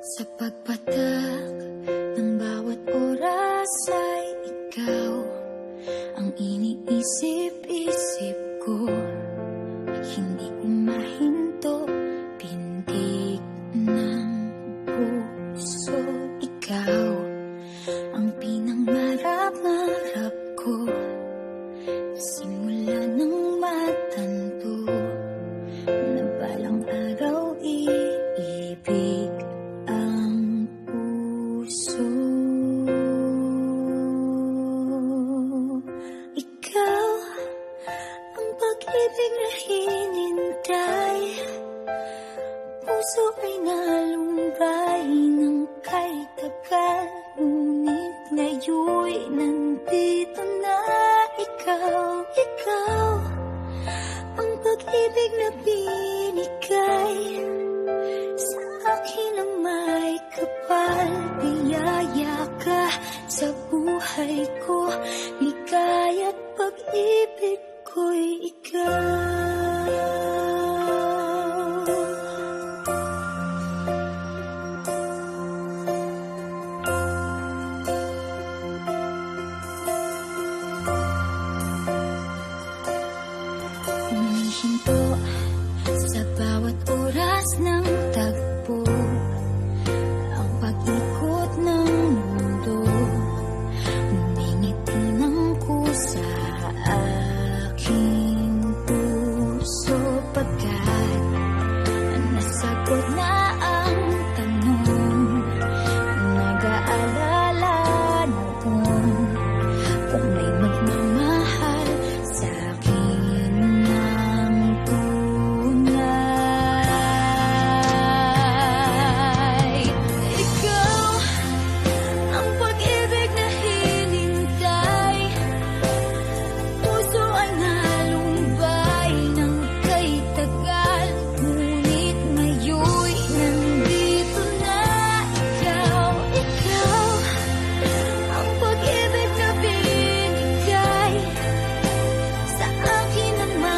Sa pagpatak ng bawat oras ay ikaw Ang iniisip-isip ko. Hindi ko mahinto Puso ay nalumbay ng kay tagal Ngunit ngayon'y nandito na ikaw Ikaw ang pag-ibig na binigay. Sa akin ang may kapal Biyaya ka sa buhay ko. Ligaya't pag-ibig ko'y ikaw hinto Sa bawat oras ng tagpo